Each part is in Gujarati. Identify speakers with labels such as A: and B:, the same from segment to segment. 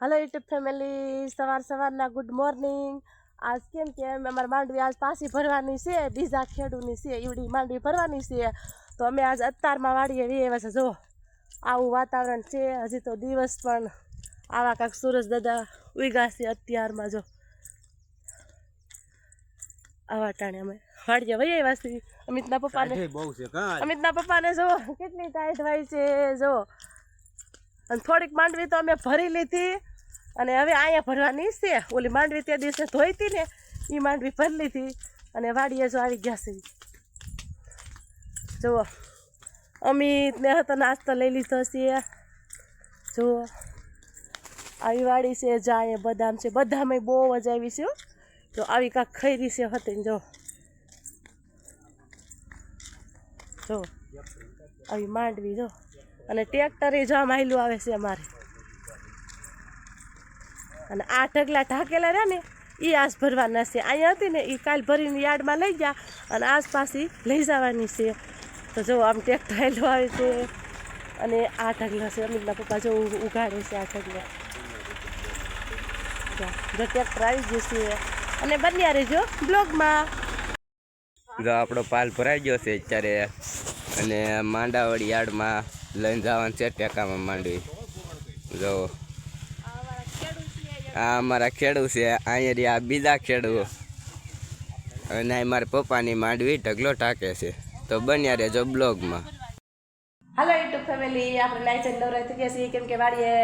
A: હલો યુટ્યુબ ફેમિલી સવાર સવારના ગુડ મોર્નિંગ આજ કેમ કે અમારે માંડવી આજ પાસી ભરવાની છે બીજા ખેડૂની છે એવડી માંડવી ભરવાની છે. તો અમે આજ અત્યારમાં વાળીએ વી એવા છે જો. આવું વાતાવરણ છે હજી તો દિવસ પણ આવા કાંક સુરજ દાદા ઉગ્યા છે અત્યારમાં જો. આવા ટાણે અમે વાડીએ વહી આવ્યા છીએ. અમિતના પપ્પાને અમિતના પપ્પાને જો કેટલી ટાઈટ હોય છે જો. અને થોડીક માંડવી તો અમે ભરી લીધી. અને હવે અહીંયા ભરવાની છે. ઓલી માંડવી તે દિવસે ધોઈ હતી ને એ માંડવી ભરી લીધી. અને વાડીએ જો આવી ગયા છે. જુઓ. અમિત ને હતો નાસ્તો લઈ લીધો છે. જુઓ. આવી વાડી છે જા અહીંયા બદામ છે. બધામાં બહુ જ આવી છે. જો આવી કાંક ખૈરી છે હતી જો. જો આવી માંડવી જો. અને ટ્રેક્ટરે જો આમ હાયલું આવે છે અમારે. અને આ ઢગલા ઢાકેલા રહ્યા ને એ આસ ભરવાના છે. અહીંયા હતી ને એ કાલ ભરીને યાર્ડમાં લઈ ગયા અને આસપાસ એ લઈ જવાની છે. તો જો આમ ટ્રેક્ટર આવેલું આવે છે. અને આ ઢગલા છે. અમિતના પપ્પા જો ઉઘાડે છે આ ઢગલા. જો ટ્રેક્ટર આવી ગયું છે. અને બન્યા રહેજો બ્લોગમાં.
B: જો આપણો પાલ ભરાઈ ગયો છે અત્યારે. અને માંડાવડી યાર્ડમાં લઈને જવાનું છે ટેકામાં માંડવી. જો આ અમારા ખેડૂ છે. અહીંયા રહ્યા બીજા ખેડૂ અને મારા પપ્પાની માંડવી ઢગલો ટાકે છે. તો બન્યા રહેજો બ્લોગમાં.
A: હાલો યુટ્યુબ ફેમિલી આપણે નાઈ નવરા થઈ ગયા છીએ. કેમ કે વાડીએ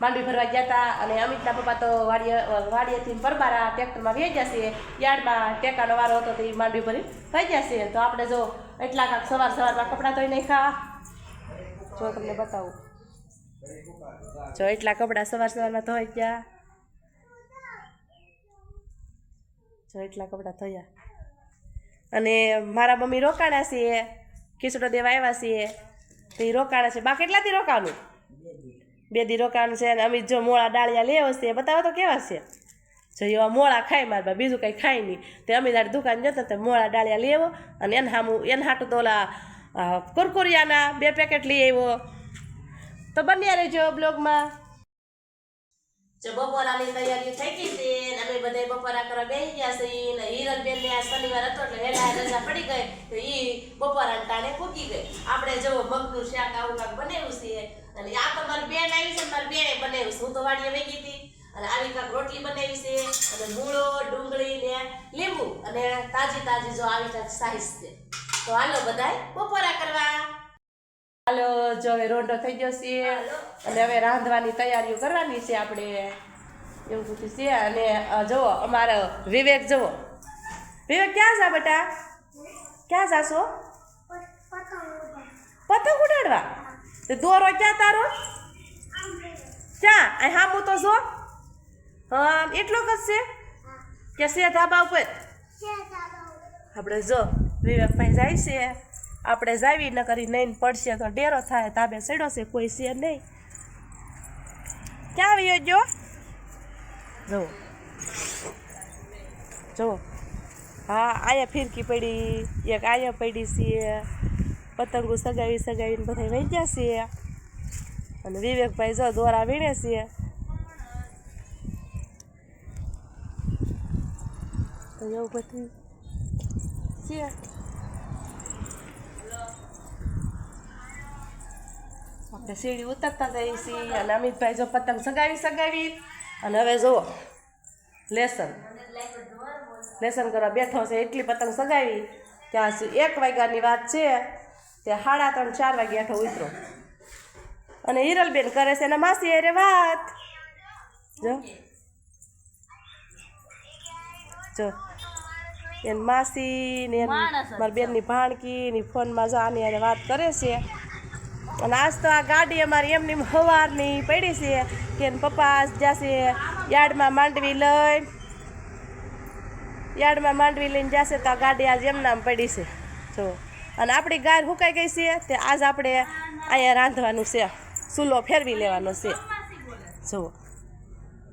A: માંડવી ભરવા ગયા હતા અને અમિતના પપ્પા તો વાડીએ, વાડીએથી પરબારા ટ્રેક્ટરમાં વહી ગયા છે યાર્ડમાં ટેકાનો વારો હતો તો એ માંડવી ભરી થઈ ગયા છે તો આપણે જો એટલા કાંક સવાર સવારમાં કપડાં ધોઈ નાખ્યા. જો તમને બતાવું. જો એટલા કપડાં સવાર સવારમાં ધોઈ ગયા. જો એટલા કપડાં ધોયા. અને મારા મમ્મી રોકાણા છે ખીચડો દેવા આવ્યા છીએ તો એ રોકાણા છે. બા કેટલાથી રોકાવાનું? બે દી રોકાણું છે. અને અમે જો મોળા ડાળિયા લેવો છે. બતાવો તો કેવા છે? જો એવા મોળા ખાય મારા બીજું કંઈ ખાય નહીં. તે અમે દુકાન જતા તો મોળા ડાળિયા લેવો અને એને સામું એને હાટું તો ઓલા કુરકુરિયાના બે પેકેટ લઈ આવ્યો. તો બન્યા રહેજો બ્લોગમાં. જો બપોરાની તૈયારી થઈ ગઈ છે અમે બધા બપોરા કરવા બેસી ગયા છે ને હિરલબેન ને આ શનિવાર હતો એટલે વહેલા રજા પડી ગઈ તો એ બપોરા ટાણે ફૂકી ગઈ. આપણે જો મગનું શાક આવું કાંક બનાવ્યું છે અને આ તો મારી બેન આવી છે મારી બેને બનાવ્યું છે. હું તો વાડીએ વેગી હતી. અને આવી કાંક રોટલી બનાવી છે અને મૂળો ડુંગળી ને લીંબુ અને તાજી તાજી જો આવી કાંક સાઈઝ છે. તો હાલો બધાય બપોરા કરવા. હાલો જો હવે રોંડો થઈ ગયો છે. અને હવે રાંધવાની તૈયારીઓ કરવાની છે આપણે. એવું બધું છે. અને જુઓ અમારો વિવેક જુઓ. વિવેક ક્યાં જા બેટા? ક્યાં જાશો? પતંગ ઉડાડવા. તે દોરો ક્યાં તારો? ક્યાં? હા હું તો જો. હા એટલો જ છે? કે છે ધાબા ઉપર. આપણે જો. વિવેકભાઈ જાય છે. આપણે જાવી ન કરી નહીં પડશે તો ડેરો થાય તાબે ચડ્યો છે, કોઈ છે નહીં. ક્યાં આવ્યો જો જો. જો. હા, અહીંયા ફિરકી પડી, એક અહીંયા પડી છે. પતંગો સગાવી, સગાવીને બધા વહી ગયા છે. અને વિવેકભાઈ જો દોરા વીણે છે. તો એવું બધું છે. આપણે સીડી ઉતરતા જઈએ છીએ અને અમિતભાઈ જો પતંગ સગાવી સગાવી અને હવે જુઓ લેસન. લેસન કરવા બેઠો છે એટલી પતંગ સગાવી ત્યાં એક વાગ્યાની વાત છે ત્યાં સાડા ત્રણ ચાર વાગે હેઠો ઉતરો. અને હિરલબેન કરે છે એના માસી અરે વાત. જો. જો. એન માસી ને મારા બેનની ભાણકી ની ફોનમાં જો આની હારે વાત કરે છે. અને આજ તો આ ગાડી અમારી એમની હવારની પડી છે કે પપ્પા જશે યાર્ડમાં માંડવી લઈ. યાર્ડમાં માંડવી લઈને જશે તો આ ગાડી આજ એમનામ પડી છે. જો. અને આપણી ગાય હુકાઈ ગઈ છે તે આજ આપણે અહીંયા રાંધવાનું છે. ચૂલો ફેરવી લેવાનો છે. જુઓ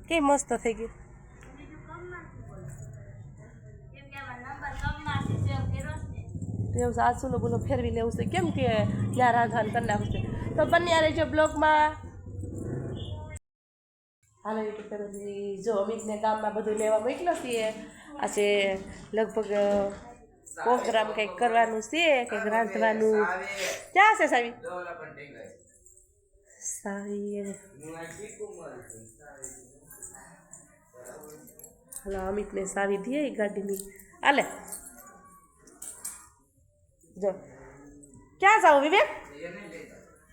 A: કે મસ્ત થઈ ગઈ એવું છે આ ચૂલો બુલો ફેરવી લેવું છે કેમ કે ત્યાં રાંધવાનું કરી નાખવું છે તો બન્યા રહેજો બ્લોગમાં હાલો યુટ્યુબ ફેમિલી જો અમિતને ગામમાં બધું લેવા મોકલો છીએ આજે લગભગ પ્રોગ્રામ કંઈક કરવાનું છે કંઈક રાંધવાનું ક્યાં છે સાવી સાવી હલો અમિતને સાવી દે એ ગાડીની આલે જો. ક્યાં જાઓ વિવેક?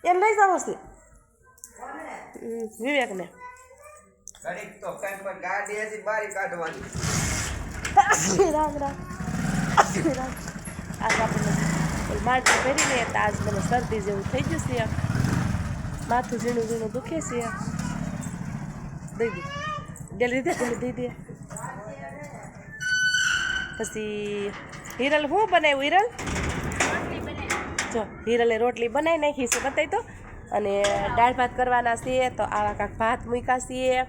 A: એને લઈ જાઓ છે વિવેકને. રામ રામ રામ. આજ આપણને માટી ભરીને તો આજ મને શરદી જેવું થઈ ગયું છે. માથું ઝીણું ઝીણું દુખે છે. દઈ દે. ગેલી દે દઈ દે પછી હિરલ શું બનાવ્યું હિરલ? જો, હિરલે રોટલી બનાવી નાખી છે, બતાવી તો અને દાળ ભાત કરવાના છે તો આવા કાંક ભાત મૂક્યા છીએ.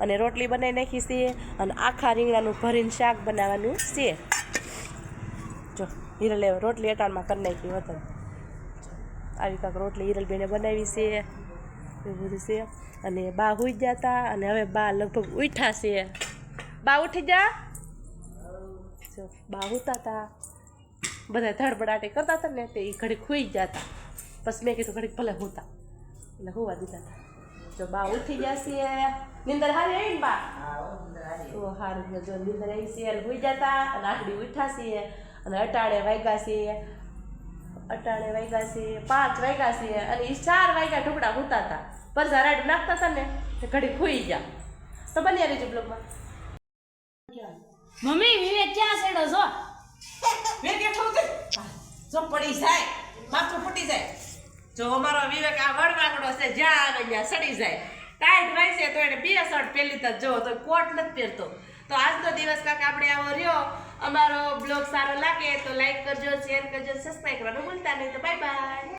A: અને રોટલી બનાવી નાખી છીએ, અને આખા રીંગણાનું ભરીને શાક બનાવવાનું છે. જો, હિરલે રોટલી અટાણમાં કરી નાખી વતન આવી કાંક રોટલી હિરલબેને બનાવી છે, એવું બધું છે. અને બા હુઈ ગયા હતા અને હવે બા લગભગ ઉઠ્યા છે. બા ઉઠી જો. બા ઉતા હતા બધા ધડબડાટે કરતા હતા ને તે એ ઘડીક ખોઈ ગયા હતા પછી મેં કીધું ઘડીક ભલે હોતા. એટલે હોવા દીધા હતા. જો બા ઉઠી જશે નિંદર હારી આવી ને બા? તો હારું જો નિંદર આવી છે અને હોઈ જતા અને આખડી છીએ અને અટાણે વાગ્યા છીએ. અટાણે વાગ્યા છે પાંચ વાગ્યા છે અને એ ચાર વાગ્યા ઢુકડા હોતા હતા. પર રાડ નાખતા હતા ને તે ઘડી ખોઈ ગયા. તો બન્યા રહેજો બ્લોગમાં.
C: મમ્મી વિવેક ક્યાં સેડો છો?
A: જો પડી જાય, માથું ફૂટી જાય. જો અમારો વિવેક આ વડવાગડો છે, જ્યાં આવે ત્યાં સડી જાય. ટાઈટ છે, તો એને બે શર્ટ પહેલી તો જો, તો કોટ નથી પહેરતો. તો આજનો દિવસ કાંક આપણે આવો રહ્યો. અમારો બ્લોગ સારો લાગે તો લાઈક કરજો શેર કરજો સબસ્ક્રાઈબ કરવાનું ભૂલતા નહીં. તો બાય બાય